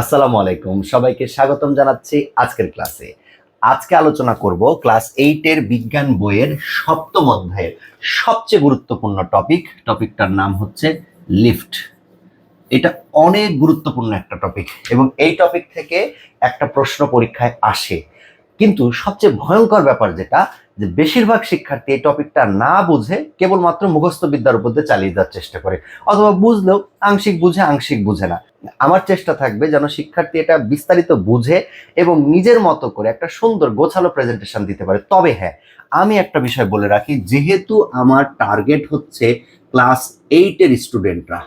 আসসালামু আলাইকুম। সবাইকে স্বাগতম জানাচ্ছি আজকের ক্লাসে। আজকে আলোচনা করব ক্লাস এইটের বিজ্ঞান বইয়ের সপ্তম অধ্যায়ের সবচেয়ে গুরুত্বপূর্ণ টপিক। টপিকটার নাম হচ্ছে লিফট। এটা অনেক গুরুত্বপূর্ণ একটা টপিক এবং এই টপিক থেকে একটা প্রশ্ন পরীক্ষায় আসে। কিন্তু সবচেয়ে ভয়ঙ্কর ব্যাপার যেটা যে বেশিরভাগ শিক্ষার্থী এই টপিকটা না বুঝে কেবলমাত্র মুখস্থ বিদ্যার উপর দিয়ে চালিয়ে যাওয়ার চেষ্টা করে। অথবা বুঝলেও আংশিক বুঝে আংশিক বুঝে না। আমার চেষ্টা থাকবে যেন শিক্ষার্থী এটা বিস্তারিত বুঝে এবং নিজের মতো করে একটা সুন্দর গোছালো প্রেজেন্টেশন দিতে পারে। তবে হ্যাঁ আমি একটা বিষয় বলে রাখি, যেহেতু আমার টার্গেট হচ্ছে ক্লাস এইটের স্টুডেন্টরা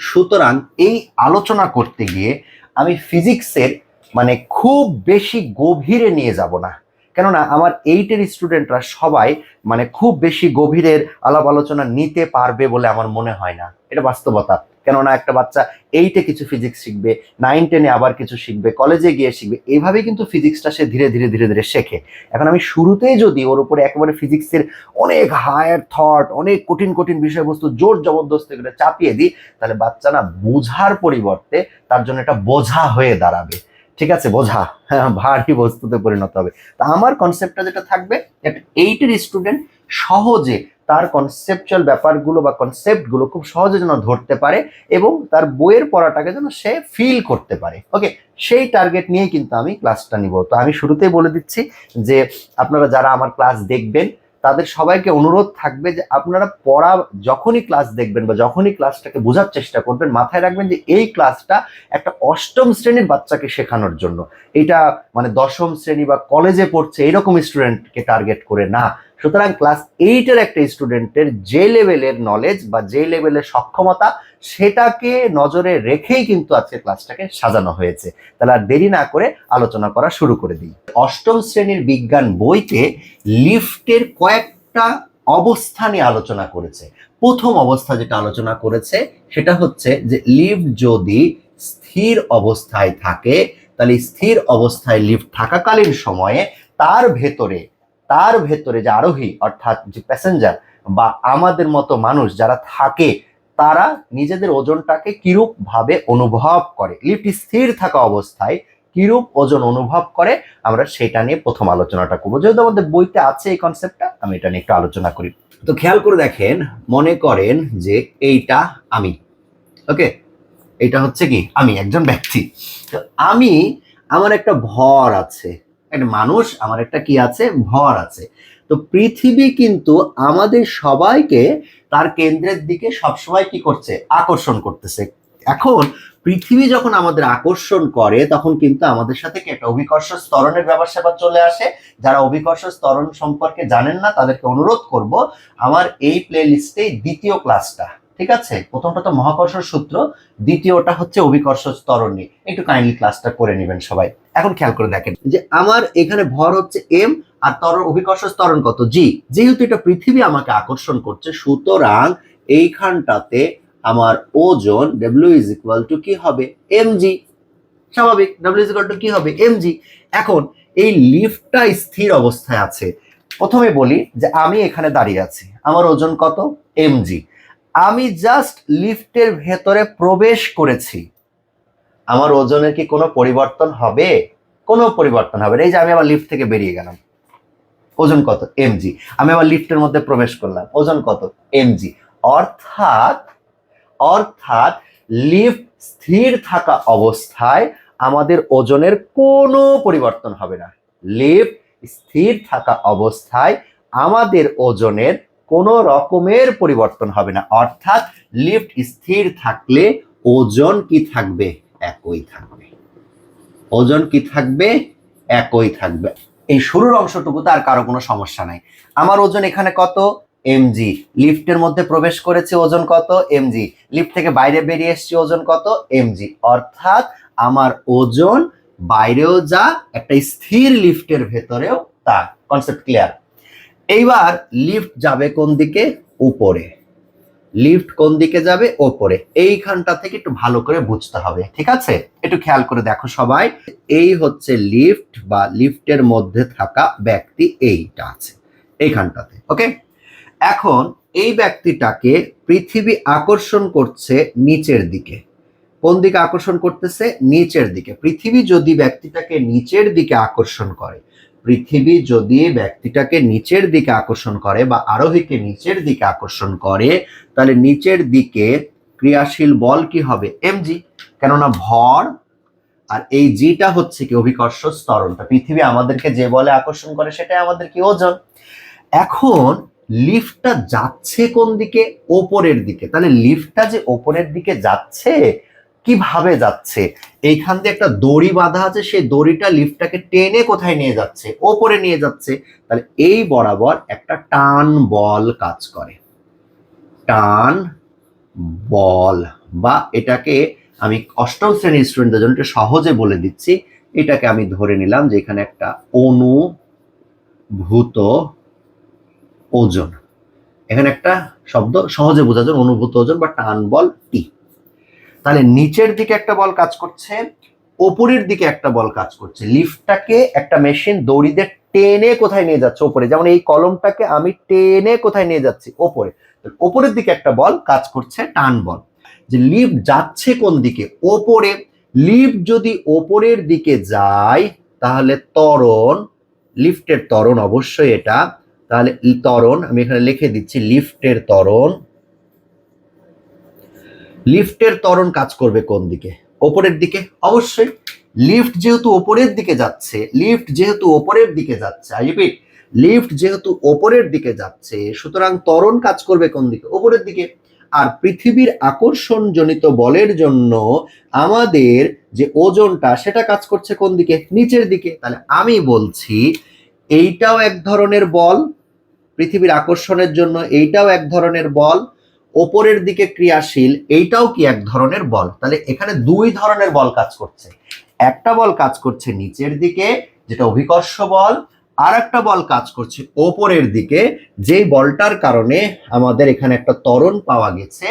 সুতরাং এই আলোচনা করতে গিয়ে আমি ফিজিক্সের মানে খুব বেশি গভীরে নিয়ে যাব না। কেননা আমার এইটের স্টুডেন্টরা সবাই মানে খুব বেশি গভীরের আলাপ আলোচনা নিতে পারবে বলে আমার মনে হয় না। এটা বাস্তবতা। কেননা একটা বাচ্চা এইটে কিছু ফিজিক্স শিখবে নাইন টেনে আবার কিছু শিখবে কলেজে গিয়ে শিখবে এইভাবে কিন্তু ফিজিক্সটা সে ধীরে ধীরে ধীরে ধীরে শেখে। এখন আমি শুরুতেই যদি ওর উপরে একেবারে ফিজিক্সের অনেক হায়ার থট অনেক কঠিন কঠিন বিষয়বস্তু জোর জবরদস্তি করে চাপিয়ে দিই, তাহলে বাচ্চা না বোঝার পরিবর্তে তার জন্য এটা বোঝা হয়ে দাঁড়াবে। ঠিক আছে, বোঝা। হ্যাঁ ভারী বস্তুতে পরিণত হবে। তা আমার কনসেপ্টটা যেটা থাকবে এইটের স্টুডেন্ট সহজে তার কনসেপচুয়াল ব্যাপারগুলো বা কনসেপ্টগুলো খুব সহজে যেন ধরতে পারে এবং তার বইয়ের পড়াটাকে যেন সে ফিল করতে পারে। ওকে সেই টার্গেট নিয়ে কিন্তু আমি ক্লাসটা নিব। তো আমি শুরুতেই বলে দিচ্ছি যে আপনারা যারা আমার ক্লাস দেখবেন তাদের সবাইকে অনুরোধ থাকবে যে আপনারা পড়া যখনই ক্লাস দেখবেন বা যখনই ক্লাসটাকে বোঝার চেষ্টা করবেন, মাথায় রাখবেন যে এই ক্লাসটা একটা অষ্টম শ্রেণির বাচ্চাকে শেখানোর জন্য। এটা মানে দশম শ্রেণি বা কলেজে পড়ছে এরকম স্টুডেন্টকে টার্গেট করে না। সুতরাং ক্লাস এইটের একটা স্টুডেন্টের যে লেভেলের নলেজ বা যে লেভেলের সক্ষমতা, সেটাকে নজরে রেখেই কিন্তু আজকে ক্লাসটাকে সাজানো হয়েছে। তাহলে আর দেরি না করে আলোচনা করা শুরু করে দিই। অষ্টম শ্রেণির বিজ্ঞান বইতে লিফটের কয়েকটা অবস্থা নিয়ে আলোচনা করেছে। প্রথম অবস্থা যেটা আলোচনা করেছে, সেটা হচ্ছে যে লিফট যদি স্থির অবস্থায় থাকে, তাহলে স্থির অবস্থায় লিফট থাকাকালীন সময়ে তার ভেতরে তার ভেতরে যে আরোহী, অর্থাৎ যে প্যাসেঞ্জার বা আমাদের মতো মানুষ যারা থাকে, তারা নিজেদের ওজনটাকে কিরূপ ভাবে অনুভব করে? লিফট স্থির থাকা অবস্থায় কিরূপ ওজন অনুভব করে? আমরা সেটা নিয়ে প্রথম আলোচনাটা করব। যেহেতু আমাদের বইতে আছে এই কনসেপ্টটা আমি এটা নিয়ে একটু আলোচনা করি। তো খেয়াল করে দেখেন, মনে করেন যে এইটা আমি। ওকে এটা হচ্ছে কি? আমি, একজন ব্যক্তি। তো আমি, আমার একটা ভর আছে। একটা মানুষ, আমার একটা কি আছে? ভর আছে। তো পৃথিবী কিন্তু আমাদের সবাইকে তার কেন্দ্রের দিকে সবসময় কি করছে? আকর্ষণ করতেছে। এখন পৃথিবী যখন আমাদের আকর্ষণ করে, তখন কিন্তু আমাদের সাথে কি একটা অভিকর্ষ স্তরণের ব্যাপার স্যাপার চলে আসে। যারা অভিকর্ষ স্তরণ সম্পর্কে জানেন না, তাদেরকে অনুরোধ করব, আমার এই প্লে লিস্টে দ্বিতীয় ক্লাসটা ঠিক আছে? প্রথমটা তো মহাকর্ষ সূত্র, দ্বিতীয়টা হচ্ছে অভিকর্ষ স্তরণ। নিয়ে একটু কাইন্ডলি ক্লাসটা করে নেবেন সবাই। এখন খেয়াল করে দেখেন। যে আমার এখানে ভর হচ্ছে এম আর তর অভিকর্ষ স্তরণ কত? জি যেহেতু এটা পৃথিবী আমাকে আকর্ষণ করছে সুতরাং এইখানটাতে আমার ওজন ডব্লিউ ইজ ইকুয়াল টু কি হবে? এম জি স্বাভাবিক ডব্লিউ ইজ ইকুয়াল টু কি হবে? এম জি এখন এই লিফটটা স্থির অবস্থায় আছে। প্রথমে বলি যে আমি এখানে দাঁড়িয়ে আছি। আমার ওজন কত? এম জি আমি জাস্ট লিফটের ভেতরে প্রবেশ করেছি। আমার ওজনের কি কোনো পরিবর্তন হবে? কোনো পরিবর্তন হবে না। এই যে আমি আবার লিফট থেকে বেরিয়ে গেলাম। ওজন কত? এমজি আমি আবার লিফটের মধ্যে প্রবেশ করলাম। ওজন কত? এমজি অর্থাৎ অর্থাৎ লিফট স্থির থাকা অবস্থায় আমাদের ওজনের কোনো পরিবর্তন হবে না। লিফট স্থির থাকা অবস্থায় আমাদের ওজনের কোনো রকমের পরিবর্তন হবে না। অর্থাৎ লিফট স্থির থাকলে ওজন কি থাকবে? একই থাকবে। ওজন কি থাকবে? একই থাকবে। এই শুরুর অংশটুকুতে আর কারও কোনো সমস্যা নাই। আমার ওজন এখানে কত? এমজি। লিফটের মধ্যে প্রবেশ করেছে, ওজন কত? এমজি। লিফট থেকে বাইরে বেরিয়ে এসছে, ওজন কত? এমজি। অর্থাৎ আমার ওজন বাইরেও যা, একটা স্থির লিফটের ভেতরেও তা। কনসেপ্ট ক্লিয়ার এইবার লিফট যাবে কোন দিকে? উপরে। লিফট কোন দিকে যাবে? ওপরে। এইখানটা থেকে একটু ভালো করে বুঝতে হবে। ঠিক আছে? একটু খেয়াল করে দেখো সবাই। এই হচ্ছে লিফট বা লিফটের মধ্যে থাকা ব্যক্তি এইটা আছে, এইখানটাতে। ওকে? এখন এই ব্যক্তিটাকে পৃথিবী আকর্ষণ করছে নিচের দিকে। কোন দিকে আকর্ষণ করতেছে? নিচের দিকে। পৃথিবী যদি ব্যক্তিটাকে নিচের দিকে আকর্ষণ করে পৃথিবী যদি ব্যক্তিটাকে নিচের দিকে আকর্ষণ করে বা আরোহীকে নিচের দিকে আকর্ষণ করে, তাহলে নিচের দিকে ক্রিয়াশীল বল কি হবে? এমজি কেননা ভর আর এই জিটা হচ্ছে কি অভিকর্ষ স্তরণটা পৃথিবী আমাদেরকে যে বলে আকর্ষণ করে সেটাই আমাদের কি ওজন? এখন লিফটটা যাচ্ছে কোন দিকে? ওপরের দিকে। তাহলে লিফটটা যে ওপরের দিকে যাচ্ছে কীভাবে যাচ্ছে? এইখান দিয়ে একটা দড়ি বাঁধা আছে, সেই দড়িটা লিফটটাকে টেনে কোথায় নিয়ে যাচ্ছে? ওপরে নিয়ে যাচ্ছে। তাহলে এই বরাবর একটা টান বল কাজ করে। টান বল বা এটাকে আমি অষ্টম শ্রেণির স্টুডেন্টদের জন্য সহজে বলে দিচ্ছি। এটাকে আমি ধরে নিলাম যে এখানে একটা অনুভূত ওজন। এখানে একটা শব্দ সহজে বোঝা যায় অনুভূত ওজন বা টান বল টি। তাহলে নিচের দিকে একটা বল কাজ করছে, ওপরের দিকে একটা বল কাজ করছে। লিফটটাকে একটা মেশিন দড়ি দিয়ে টেনে কোথায় নিয়ে যাচ্ছে? ওপরে। যেমন এই কলমটাকে আমি টেনে কোথায় নিয়ে যাচ্ছি? ওপরে। ওপরের দিকে একটা বল কাজ করছে, টান বল। যে লিফট যাচ্ছে কোন দিকে? ওপরে। লিফট যদি ওপরের দিকে যায়, তাহলে তরণ লিফটের তরণ অবশ্যই এটা। তাহলে তরণ আমি এখানে লিখে দিচ্ছি লিফটের ত্বরণ। লিফটের ত্বরণ কাজ করবে কোন দিকে? ওপরের দিকে? অবশ্যই। লিফট যেহেতু ওপরের দিকে যাচ্ছে, লিফট যেহেতু ওপরের দিকে যাচ্ছে আই রিপিট লিফট যেহেতু ওপরের দিকে যাচ্ছে, সুতরাং ত্বরণ কাজ করবে কোন দিকে? ওপরের দিকে। আর পৃথিবীর আকর্ষণজনিত বলের জন্য আমাদের যে ওজনটা, সেটা কাজ করছে কোন দিকে? নিচের দিকে। তাহলে আমি বলছি, এইটাও এক ধরনের বল, পৃথিবীর আকর্ষণের জন্য এইটাও এক ধরনের বল ওপরের দিকে ক্রিয়াশীল, এইটাও কি এক ধরনের বল? তাহলে এখানে দুই ধরনের বল কাজ করছে। একটা বল কাজ করছে নিচের দিকে, যেটা অভিকর্ষ বল আর একটা বল কাজ করছে ওপরের দিকে, যেই বলটার কারণে আমাদের এখানে একটা ত্বরণ পাওয়া গেছে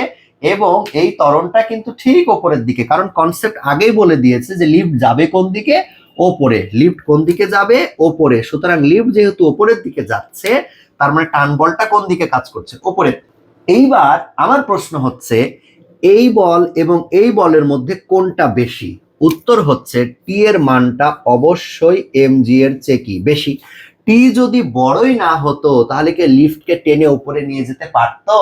এবং এই ত্বরণটা কিন্তু ঠিক ওপরের দিকে, কারণ কনসেপ্ট আগেই বলে দিয়েছে যে লিফট যাবে কোন দিকে? ওপরে। লিফট কোন দিকে যাবে? ওপরে। সুতরাং লিফট যেহেতু ওপরের দিকে যাচ্ছে, তার মানে টান বলটা কোন দিকে কাজ করছে? ওপরে এইবার আমার প্রশ্ন হচ্ছে, এই বল এবং এই বলের মধ্যে কোনটা বেশি? উত্তর হচ্ছে টি এর মানটা অবশ্যই এম জি এর চেয়ে কি বেশি। টি যদি বড়ই না হতো, তাহলে কি লিফটকে টেনে উপরে নিয়ে যেতে পারতো?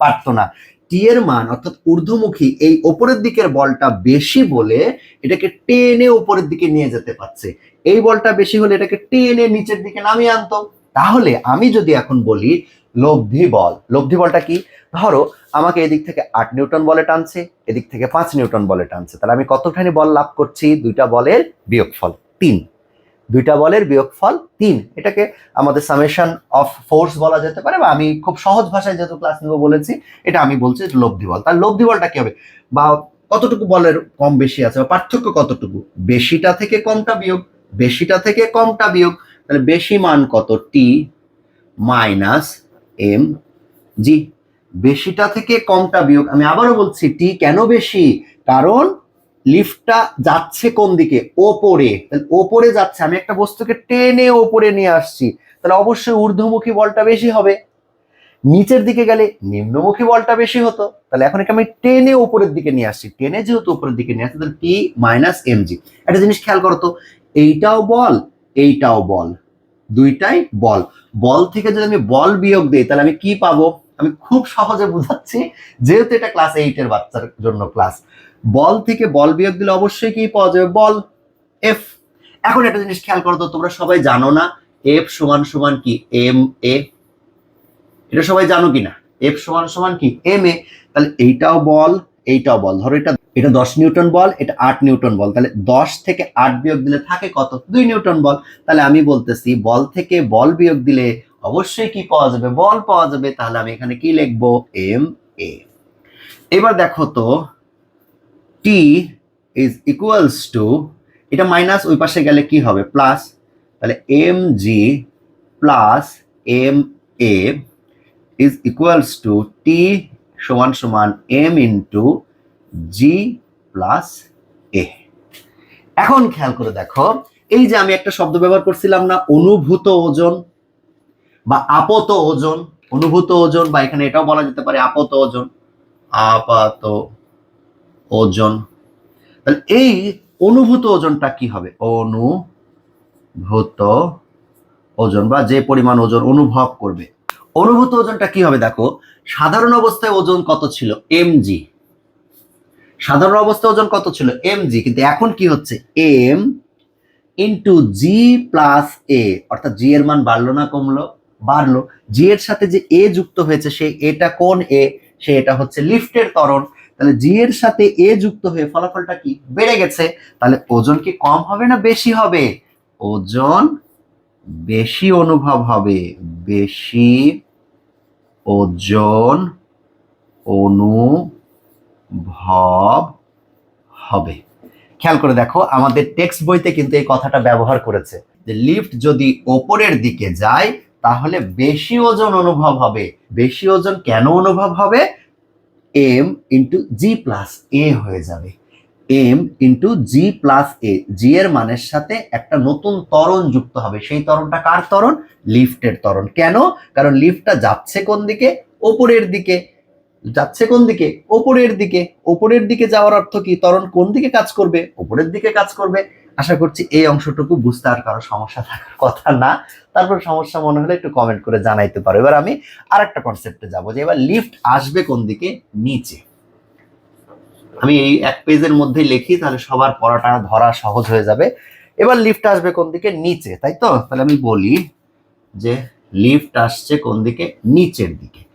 পারতো না। টি এর মান অর্থাৎ ঊর্ধ্বমুখী এই ওপরের দিকের বলটা বেশি বলে এটাকে টেনে উপরের দিকে নিয়ে যেতে পারছে। এই বলটা বেশি হলে এটাকে টেনে নিচের দিকে নামিয়ে আনতো। তাহলে আমি যদি এখন বলি লব্ধি বল। লব্ধি বলটা কি? ধরো, আমাকে এদিক থেকে আট নিউটন বলে টানছে, এদিক থেকে পাঁচ নিউটন বলে টানছে। তাহলে আমি কতখানি বল লাভ করছি? দুইটা বলের বিয়োগফল তিন। দুইটা বলের বিয়োগফল তিন। এটাকে আমাদের সামেশন অফ ফোর্স বলা যেতে পারে, বা আমি খুব সহজ ভাষায় যেহেতু ক্লাস নেব বলেছি, এটা আমি বলছি লব্ধি বল। তার লব্ধি বলটা কি হবে? বা কতটুকু বলের কম বেশি আছে, বা পার্থক্য কতটুকু? বেশিটা থেকে কমটা বিয়োগ, বেশিটা থেকে কমটা বিয়োগ। তাহলে বেশি মান কত? টি মাইনাস এম, জি, বেশিটা থেকে কমটা বিয়োগ। আমি আবারও বলছি, টি কেন বেশি? কারণ লিফটটা যাচ্ছে কোন দিকে? ওপরে। তাহলে ওপরে যাচ্ছে। আমি একটা বস্তুকে টেনে ওপরে নিয়ে আসছি। তাহলে অবশ্যই ঊর্ধ্বমুখী বলটা বেশি হবে। নিচের দিকে গেলে নিম্নমুখী বলটা বেশি হতো। তাহলে এখন একে আমি টেনে উপরের দিকে নিয়ে আসছি। টেনে যেহেতু উপরের দিকে নিয়ে আসছি, তাহলে টি মাইনাস এম জি। একটা জিনিস খেয়াল করো তো, এইটাও বল এইটাও বল। দুইটাই বল। বল থেকে যদি আমি বল বিয়োগ দিই, তাহলে আমি কি পাবো? আমি খুব সহজে বুঝাচ্ছি, যেহেতু এটা ক্লাস এইটের বাচ্চার জন্য ক্লাস বল থেকে বল বিয়োগ দিলে অবশ্যই কি পাওয়া যাবে? বল এফ এখন একটা জিনিস খেয়াল করো তো, তোমরা সবাই জানো না এফ সমান সমান কি? এম এ এটা সবাই জানো কি না এফ সমান সমান কি? এম এ তাহলে এইটাও বল এইটাও বল। ধরো এটা এটা দশ নিউটন বল, এটা আট নিউটন বল। তাহলে দশ থেকে আট বিয়োগ দিলে থাকে কত? দুই নিউটন বল। তাহলে আমি বলতেছি, বল থেকে বল বিয়োগ দিলে অবশ্যই কি পাওয়া যাবে? বল পাওয়া যাবে। তাহলে আমি এখানে কি লিখব? এম এ এবার দেখো তো টি ইজ ইকুয়ালস টু এটা মাইনাস ওই পাশে গেলে কি হবে? প্লাস তাহলে M G plus M A is equals to T সমান সমান M into G plus A এখন খেয়াল করে দেখো, এই যে আমি একটা শব্দ ব্যবহার করছিলাম না, অনুভূত ওজন বা আপত ওজন, অনুভূত ওজন বা এখানে এটাও বলা যেতে পারে আপত ওজন, আপাত ওজন। তাহলে এই অনুভূত ওজনটা কি হবে? অনুভূত ওজন বা যে পরিমাণ ওজন অনুভব করবে। অনুভূত ওজনটা কি হবে দেখো, সাধারণ অবস্থায় ওজন কত ছিল? এমজি সাধারণ অবস্থা ওজন কত ছিল? এম জি কিন্তু এখন কি হচ্ছে? M into G plus A অর্থাৎ জি এর মান বাড়লো না, কমলো, বাড়লো। জি এর সাথে যে এ যুক্ত হয়েছে, সে এটা কোন এ সে এটা হচ্ছে লিফটের ত্বরণ। তাহলে জি এর সাথে এ যুক্ত হয়ে ফলাফলটা কি? বেড়ে গেছে। তাহলে ওজন কি কম হবে না বেশি হবে? ওজন বেশি অনুভব হবে। বেশি ওজন অনুভব হবে। খেয়াল করে দেখো, আমাদের টেক্সট বইতে কিন্তু এই কথাটা ব্যবহার করেছে যে লিফট যদি ওপরের দিকে যায়, তাহলে বেশি ওজন অনুভব হবে। বেশি ওজন কেন অনুভব হবে? M into G plus A হয়ে যাবে। M into G plus A G এর মানের সাথে একটা নতুন ত্বরণ যুক্ত হবে। সেই ত্বরণটা কার ত্বরণ? লিফটের ত্বরণ। কেন? কারণ লিফটটা যাচ্ছে কোন দিকে? ওপরের দিকে। যাচ্ছে কোন দিকে? ওপরের দিকে। ওপরের দিকে যাওয়ার অর্থ কি? ত্বরণ কোন দিকে কাজ করবে? ওপরের দিকে কাজ করবে। আশা করছি এই অংশটুকু বুঝতে আর কারও সমস্যা থাকার কথা না। তারপর সমস্যা মনে হলে একটু কমেন্ট করে জানাইতে পারো। এবার আমি আর একটা কনসেপ্টে যাব যে এবার লিফট আসবে কোন দিকে? নিচে। আমি এই এক পেজের মধ্যে লিখি, তাহলে সবার পড়াটা ধরা সহজ হয়ে যাবে। এবার লিফট আসবে কোন দিকে? নিচে, তাই তো? তাহলে আমি বলি যে লিফট আসছে কোন দিকে? নিচের দিকে।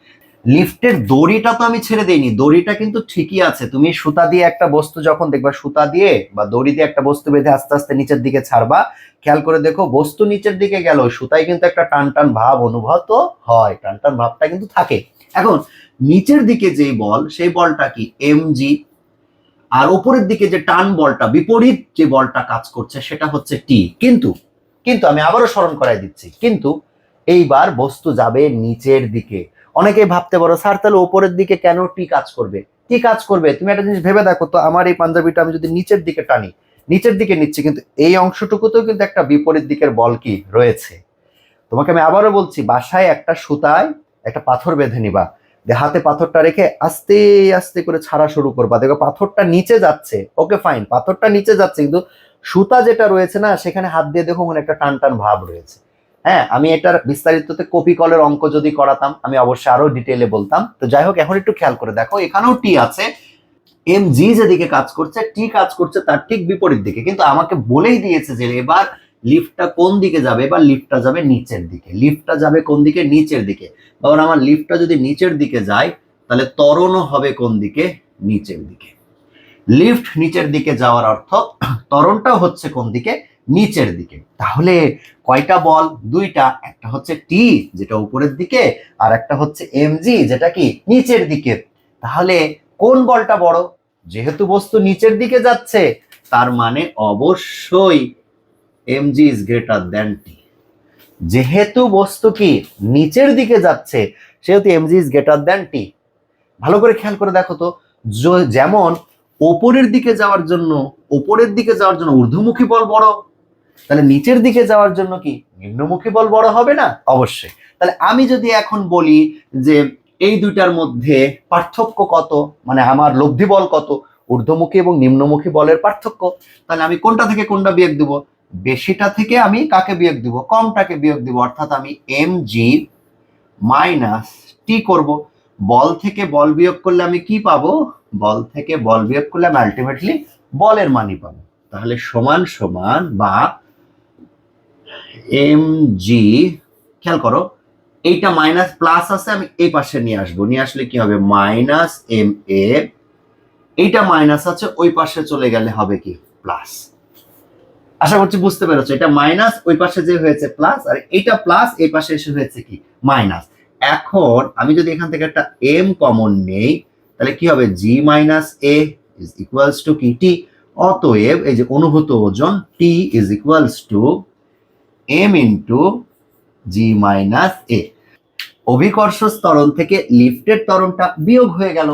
লিফটের দড়িটা তো আমি ছেড়ে দেইনি, দড়িটা কিন্তু ঠিকই আছে। তুমি সুতা দিয়ে একটা বস্তু যখন দেখবা, সুতা দিয়ে বা দড়ি দিয়ে একটা বস্তু বেঁধে আস্তে আস্তে নিচের দিকে ছাড়বা, খেয়াল করে দেখো বস্তু নিচের দিকে গেল, সুতায় কিন্তু একটা টান টান ভাব অনুভব তো হয় টান টান ভাবটা কিন্তু থাকে। এখন, নিচের দিকে যেই বল, সেই বলটা কি? এমজি। আর উপরের দিকে যে টান বলটা, বিপরীত যে বলটা কাজ করছে, সেটা হচ্ছে টি। কিন্তু কিন্তু আমি আবারও স্মরণ করাই দিচ্ছি, কিন্তু এইবার বস্তু যাবে নিচের দিকে। অনেকেই ভাবতে পারো, স্যার, তাহলে ওপরের দিকে কেন টি কাজ করবে? কি কাজ করবে? তুমি একটা জিনিস ভেবে দেখো তো, আমার এই পাঞ্জাবিটা আমি যদি নিচের দিকে টানি, নিচের দিকে নিচ্ছি, কিন্তু এই অংশটুকুতেও কিন্তু একটা বিপরীত দিকের বল কি রয়েছে? তোমাকে আমি আবারও বলছি, বাসায় একটা সুতায় একটা পাথর বেঁধে নিবা। হাতে পাথরটা রেখে আস্তে আস্তে করে ছাড়া শুরু করবা। দেখো, পাথরটা নিচে যাচ্ছে। ওকে, ফাইন, পাথরটা নিচে যাচ্ছে, কিন্তু সুতা যেটা রয়েছে না, সেখানে হাত দিয়ে দেখো একটা টান টান ভাব রয়েছে। হ্যাঁ আমি এটার বিস্তারিততে কপি কলের অঙ্ক যদি করাতাম, আমি অবশ্যই আরও ডিটেলে বলতাম। তো যাই হোক, এখন একটু খেয়াল করে দেখো, এখানেও টি আছে। এম জি যেদিকে কাজ করছে টি কাজ করছে তার ঠিক বিপরীত দিকে। কিন্তু আমাকে বলেই দিয়েছে যে এবার লিফটটা কোন দিকে যাবে? এবার লিফটটা যাবে নিচের দিকে। লিফটটা যাবে কোন দিকে? নিচের দিকে। কারণ আমার লিফটটা যদি নিচের দিকে যায়, তাহলে ত্বরণও হবে কোন দিকে? নিচের দিকে। লিফট নিচের দিকে যাওয়ার অর্থ, ত্বরণটাও হচ্ছে কোন দিকে? নিচের দিকে। তাহলে কয়টা বল? দুইটা। একটা হচ্ছে টি যেটা উপরের দিকে, আর একটা হচ্ছে এমজি যেটা কি? নিচের দিকে। তাহলে কোন বলটা বড়? যেহেতু বস্তু নিচের দিকে যাচ্ছে, তার মানে অবশ্যই M G is greater than T যেহেতু বস্তু কি নিচের দিকে যাচ্ছে, সেহেতু M G is greater than T ভালো করে খেয়াল করে দেখো তো যেমন ওপরের দিকে যাওয়ার জন্য, ওপরের দিকে যাওয়ার জন্য ঊর্ধ্বমুখী বল বড় তাহলে নিচের দিকে যাওয়ার জন্য কি নিম্নমুখী বল বড় হবে না? অবশ্যই। তাহলে আমি যদি এখন বলি যে এই দুইটার মধ্যে পার্থক্য কত? মানে আমার লব্ধি বল কত? ঊর্ধ্বমুখী এবং নিম্নমুখী বলের পার্থক্য। তাহলে আমি কোনটা থেকে কোনটা বিয়োগ দিব? বেশিটা থেকে আমি কাকে বিয়োগ দিব? কমটাকে বিয়োগ দিব। অর্থাৎ আমি এম জি মাইনাস টি করব। বল থেকে বল বিয়োগ করলে আমি কি পাবো? বল থেকে বল বিয়োগ করলে আমি আলটিমেটলি বলের মানই পাবো। তাহলে সমান সমান বা এম জি খেয়াল করো, এইটা মাইনাস প্লাস আছে, আমি এই পাশে নিয়ে আসব। নিয়ে আসলে কি হবে? মাইনাস এম এ এইটা মাইনাস আছে, ওই পাশে চলে গেলে হবে কি? প্লাস আশা করছি বুঝতে পেরেছ, এটা মাইনাস ওই পাশে যে হয়েছে প্লাস আর এটা প্লাস এই পাশে এসে হয়েছে কি? মাইনাস এখন আমি যদি এখান থেকে একটা এম কমন নেই, তাহলে কি হবে? G minus A is equals to কি? টি অতএব এই যে অনুভূত ওজন টি is equals to M into G minus A. অভিকর্ষ ত্বরণ থেকে লিফটের ত্বরণটা বিয়োগ হয়ে গেল,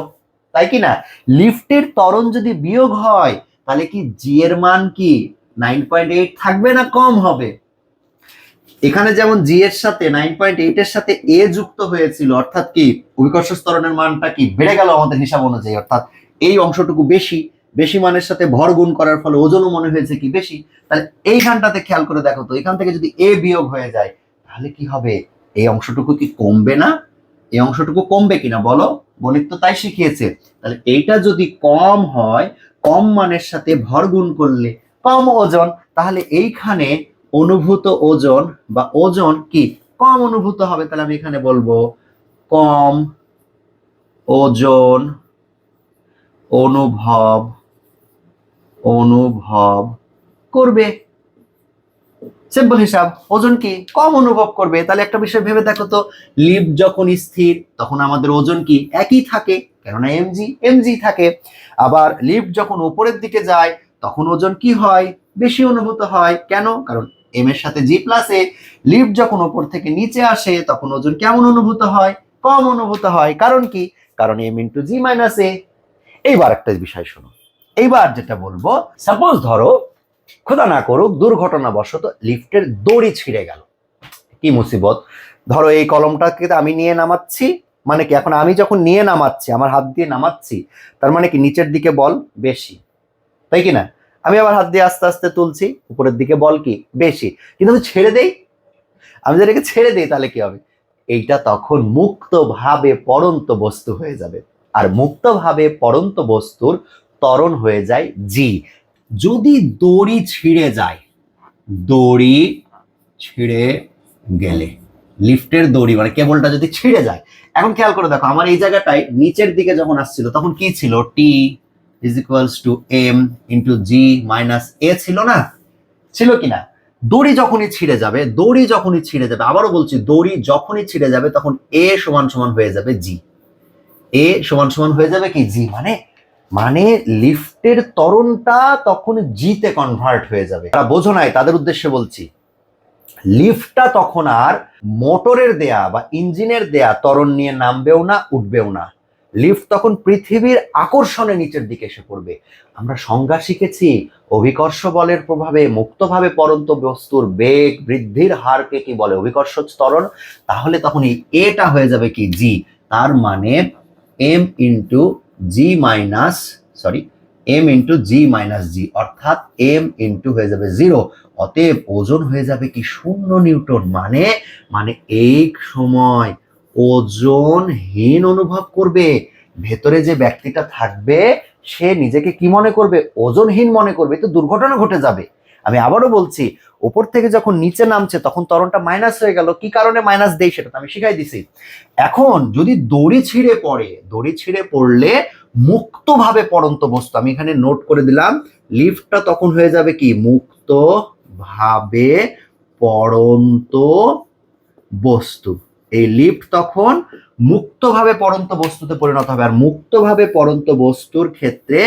তাই কি না? লিফটের ত্বরণ যদি বিয়োগ হয়, তাহলে কি জি এর মান কি নাইন পয়েন্ট এইট থাকবে না কম হবে? এখানে যেমন জি এর সাথে নাইন পয়েন্ট এইট এর সাথে এ যুক্ত হয়েছিল, অর্থাৎ কি? অভিকর্ষ ত্বরণের মানটা কি? বেড়ে গেল আমাদের হিসাব অনুযায়ী, অর্থাৎ এই অংশটুকু বেশি বেশি মানের সাথে ভর গুণ করার ফলে ওজনও মনে হয়েছে কি বেশি? তাহলে এইখানটাতে খেয়াল করে দেখো তো, এখান থেকে যদি এ বিয়োগ হয়ে যায়, তাহলে কি হবে? এই অংশটুকু কি কমবে না? এই অংশটুকু কমবে কিনা বলো? গণিত তো তাই শিখিয়েছে। তাহলে এইটা যদি কম হয়, কম মানের সাথে ভর গুণ করলে কম ওজন, তাহলে এইখানে অনুভূত ওজন বা ওজন কি? কম অনুভূত হবে, তাহলে আমি এখানে বলব কম ওজন অনুভব অনুভব করবে। সিম্পল হিসাব, ওজন কি কম অনুভব করবে? তাহলে একটা বিষয় ভেবে দেখো তো লিভ যখন স্থির, তখন আমাদের ওজন কি একই থাকে? কেননা এমজি এমজি থাকে। আবার লিফট যখন উপরের দিকে যায়, তখন ওজন কি হয়? বেশি অনুভূত হয়। কেন? কারণ এম এর সাথে জি প্লাস এ লিফট যখন উপর থেকে নিচে আসে, তখন ওজন কেমন অনুভূত হয়? কম অনুভূত হয়। কারণ কি? কারণ M into G minus A. এইবার একটা বিষয় শোনো। এইবার যেটা বলব সাপোজ ধরো, খোদা না করুক, দুর্ঘটনাবশত লিফটের দড়ি ছিঁড়ে গেল। কি মুসিবত? ধরো এই কলমটাকে আমি নিয়ে নামাচ্ছি মানে কি এখন আমি যখন নিয়ে নামাচ্ছি, আমার হাত দিয়ে নামাচ্ছি, তার মানে কি নিচের দিকে বল বেশি। তাই কি না? আমি আবার হাত দিয়ে আস্তে আস্তে তুলছি, উপরের দিকে বল কি বেশি। কিন্তু আমি ছেড়ে দেই? আমি যদি এটাকে ছেড়ে দিই, তাহলে কি হবে? এইটা তখন মুক্তভাবে পরন্ত বস্তু হয়ে যাবে। আর মুক্তভাবে পরন্ত বস্তুর ত্বরণ হয়ে যায়, জি। যদি দড়ি ছিঁড়ে যায়, দড়ি ছিঁড়ে গেলে, লিফটের দড়ি মানে কেবলটা যদি ছিঁড়ে যায়, এখন খেয়াল করে দেখো, আমার এই জায়গাটায় নিচের দিকে যখন আসছিল, তখন কি ছিল? T is equals to M into G minus A ছিল না? ছিল কি না দড়ি যখনই ছিঁড়ে যাবে, দড়ি যখনই ছিঁড়ে যাবে, আবারও বলছি, দড়ি যখনই ছিঁড়ে যাবে, তখন এ সমান সমান হয়ে যাবে জি এ সমান সমান হয়ে যাবে কি? জি মানে মানে লিফটের ত্বরণটা তখন জিতে কনভার্ট হয়ে যাবে। তারা বোঝো নাই, তাদের উদ্দেশ্যে বলছি। লিফটটা তখন আর মোটরের দেয়া বা ইঞ্জিনের দেয়া ত্বরণ নিয়ে নামবেও না, উঠবেও না। লিফট তখন পৃথিবীর আকর্ষণে নিচের দিকে এসে পড়বে। আমরা সংজ্ঞা শিখেছি, অভিকর্ষ বলের প্রভাবে, মুক্তভাবে পরন্ত বস্তুর বেগ বৃদ্ধির হারকে কি বলে? অভিকর্ষ ত্বরণ তাহলে তখন এটা হয়ে যাবে কি? জি, তার মানে M into G minus sorry M into G minus G অর্থাৎ এম ইন্টু হয়ে যাবে জিরো অতএব ওজন হয়ে যাবে কি শূন্য নিউটন মানে মানে এই সময় ওজনহীন অনুভব করবে। ভেতরে যে ব্যক্তিটা থাকবে, সে নিজেকে কি মনে করবে? ওজনহীন মনে করবে। তো দুর্ঘটনা ঘটে যাবে। আমি আবারও বলছি উপর থেকে যখন নিচে নামছে তখন তরণটা মাইনাস হয়ে গেল। কি কারণে মাইনাস দেই সেটা তো আমি শিখাই দিছি। এখন যদি দড়ি ছিঁড়ে পড়ে, দড়ি ছিঁড়ে পড়লে মুক্তভাবে পড়ন্ত বস্তু, আমি এখানে নোট করে দিলাম লিফটটা তখন হয়ে যাবে কি? মুক্ত ভাবে পড়ন্ত বস্তু। এই লিফট তখন মুক্তভাবে পড়ন্ত বস্তুতে পরিণত হবে। আর মুক্তভাবে পড়ন্ত বস্তুর ক্ষেত্রে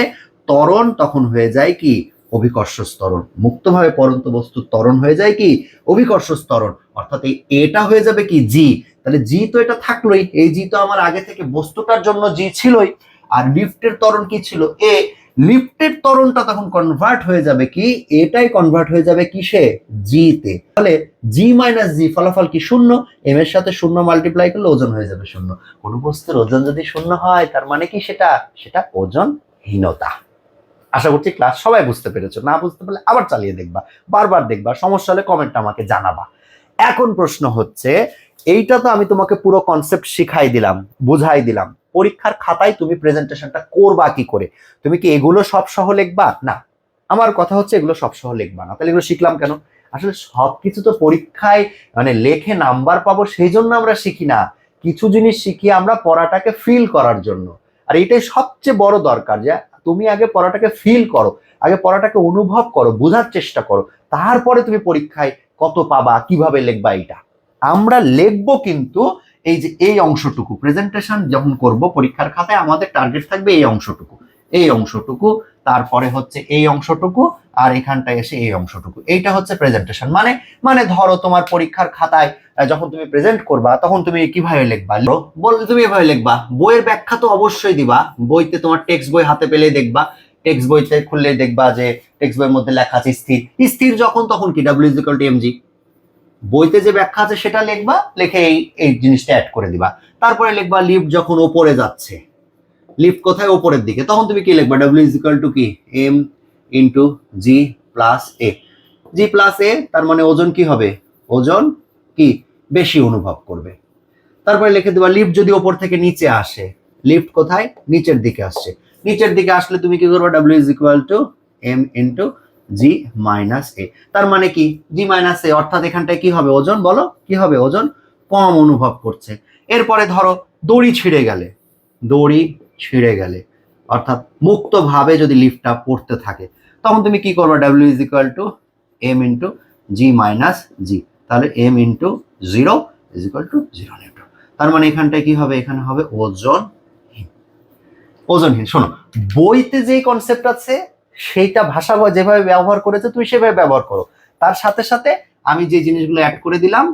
ত্বরণ তখন হয়ে যায় কি? অভিকর্ষ স্তরণ মুক্তভাবে পরন্ত বস্তু ত্বরণ হয়ে যায় কি? অভিকর্ষ স্তরণ অর্থাৎ এই এটা হয়ে যাবে কি? জি। তাহলে জি তো এটা থাকলোই। এই জি তো আমার আগে থেকে বস্তুটার জন্য জি ছিলই। আর লিফটের ত্বরণ কি ছিল? এ। লিফটের ত্বরণটা তখন কনভার্ট হয়ে যাবে কি? এটাই কনভার্ট হয়ে যাবে কিসে? জি তে তাহলে জি মাইনাস জি ফলাফল কি শূন্য? এম এর সাথে শূন্য মাল্টিপ্লাই করলে ওজন হয়ে যাবে শূন্য। কোন বস্তুর ওজন যদি শূন্য হয়, তার মানে কি সেটা? সেটা ওজনহীনতা। আশা করছি ক্লাস সবাই বুঝতে পেরেছ। না বুঝতে পারলে আবার চালিয়ে দেখবা, বারবার দেখবা। সমস্যা হলে কমেন্ট আমাকে জানাবা। এখন প্রশ্ন হচ্ছে, এইটা তো আমি তোমাকে পুরো কনসেপ্ট শিখাই দিলাম, বুঝাই দিলাম। পরীক্ষার খাতায় তুমি প্রেজেন্টেশনটা করবা কি করে? তুমি কি এগুলো সব সহ লিখবা? না। আমার কথা হচ্ছে এগুলো সব সহ লিখবা না। তাহলে এগুলো শিখলাম কেন? আসলে সবকিছু তো পরীক্ষায় মানে লেখে নাম্বার পাবো সেই জন্য আমরা শিখি না। কিছু জিনিস শিখি আমরা পড়াটাকে ফিল করার জন্য। আর এটাই সবচেয়ে বড় দরকার যে তুমি আগে পড়াটাকে ফিল করো, আগে পড়াটাকে অনুভব করো, বোঝার চেষ্টা করো, তারপরে তুমি পরীক্ষায় কত পাবা, কীভাবে লিখবা এটা আমরা লিখব কিন্তু এই যে এই অংশটুকু প্রেজেন্টেশন যখন করব পরীক্ষার খাতায় আমাদের টার্গেট থাকবে এই অংশটুকু। এই অংশটুকু, তারপরে হচ্ছে এই অংশটুকু, আর এখানটায় এসে এই অংশটুকু। এইটা হচ্ছে প্রেজেন্টেশন মানে মানে ধরো তোমার পরীক্ষার খাতায় যখন তুমি প্রেজেন্ট করবা, তখন তুমি কীভাবে লিখবা? বললে তুমি এভাবে লিখবা? বইয়ের ব্যাখ্যা তো অবশ্যই দিবা। বইতে তোমার টেক্সট বই হাতে পেলেই দেখবা। টেক্সট বইতে খুললেই দেখবা যে টেক্সট বইয়ের মধ্যে লেখা আছে স্থির। স্থির যখন, তখন কি? ডাব্লিউ ইজিক্যাল বইতে যে ব্যাখ্যা আছে, সেটা লিখবা, লিখে এই এই জিনিসটা অ্যাড করে দিবা। তারপরে লিখবা লিফট যখন ওপরে যাচ্ছে। লিফট কোথায়? ওপরের দিকে। তখন তুমি কি লিখবা? ডাব্লিউ ইজ ইকুয়াল টু কি? M into G plus A G plus A তার মানে ওজন কি হবে? ওজন কি? বেশি অনুভব করবে। তারপরে লিখে দেবা, লিফট যদি ওপর থেকে নিচে আসে, লিফট কোথায়? নিচের দিকে আসছে। নিচের দিকে আসলে তুমি কি করবে? W is equal to M into G minus A তার মানে কি? জি মাইনাস এ অর্থাৎ এখানটায় কি হবে? ওজন, বলো? কি হবে? ওজন কম অনুভব করছে। এরপরে ধরো, দড়ি ছিঁড়ে গেলে। দড়ি ছিঁড়ে গেলে, অর্থাৎ মুক্তভাবে যদি লিফটটা পড়তে থাকে, তখন তুমি কি করবে? W is equal to M into G minus G তাহলে M into zero is equal to zero newton তার মানে এখানটায় কি হবে? এখানে হবে ওজন ওজনহীন শোনো, বইতে যে কনসেপ্ট আছে, সেইটা ভাষা যেভাবে ব্যবহার করেছে, তুমি সেভাবে ব্যবহার করো। তার সাথে সাথে আমি যে জিনিসগুলো অ্যাড করে দিলাম,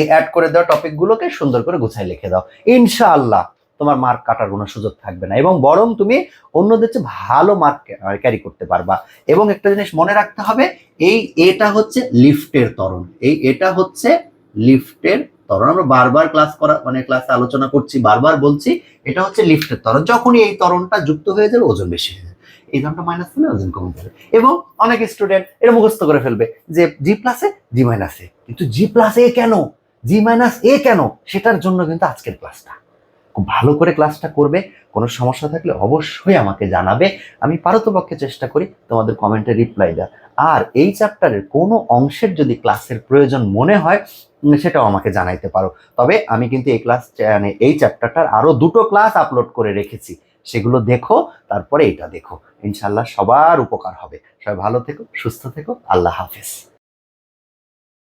এই অ্যাড করে দেওয়া টপিকগুলোকে সুন্দর করে গুছাই লিখে দাও। ইনশাআল্লাহ। তোমার মার্ক কাটার কোনো সুযোগ থাকবে না। এবং বরং তুমি অন্যদের চেয়ে ভালো মার্ক ক্যারি করতে পারবা। এবং একটা জিনিস মনে রাখতে হবে, এই এটা হচ্ছে লিফটের তরণ এই এটা হচ্ছে লিফটের ত্বরণ। আমরা বারবার ক্লাস করা মানে ক্লাসে আলোচনা করছি, বারবার বলছি, এটা হচ্ছে লিফটের ত্বরণ। যখনই এই ত্বরণটা যুক্ত হয়ে যাবে, ওজন বেশি হয়ে যাবে। এই দামটা মাইনাস হলে ওজন কমে যাবে। এবং অনেক স্টুডেন্ট এটা মুখস্থ করে ফেলবে যে জি প্লাসে জি মাইনাসে কিন্তু জি প্লাস এ কেন? জি মাইনাস এ কেন? সেটার জন্য কিন্তু আজকের ক্লাসটা খুব ভালো করে ক্লাসটা করবে, কোনো সমস্যা থাকলে অবশ্যই আমাকে জানাবে, আমি পারতপক্ষে চেষ্টা করি তোমাদের কমেন্টে রিপ্লাই দেওয়ার। আর এই চ্যাপ্টারের কোনো অংশের যদি ক্লাসের প্রয়োজন মনে হয় সেটাও আমাকে জানাইতে পারো। তবে আমি কিন্তু এই ক্লাস মানে এই চ্যাপ্টারটার আরও দুটো ক্লাস আপলোড করে রেখেছি। সেগুলো দেখো, তারপরে এটা দেখো। ইনশাল্লাহ সবার উপকার হবে। সবাই ভালো থেকো, সুস্থ থেকো। আল্লাহ হাফেজ।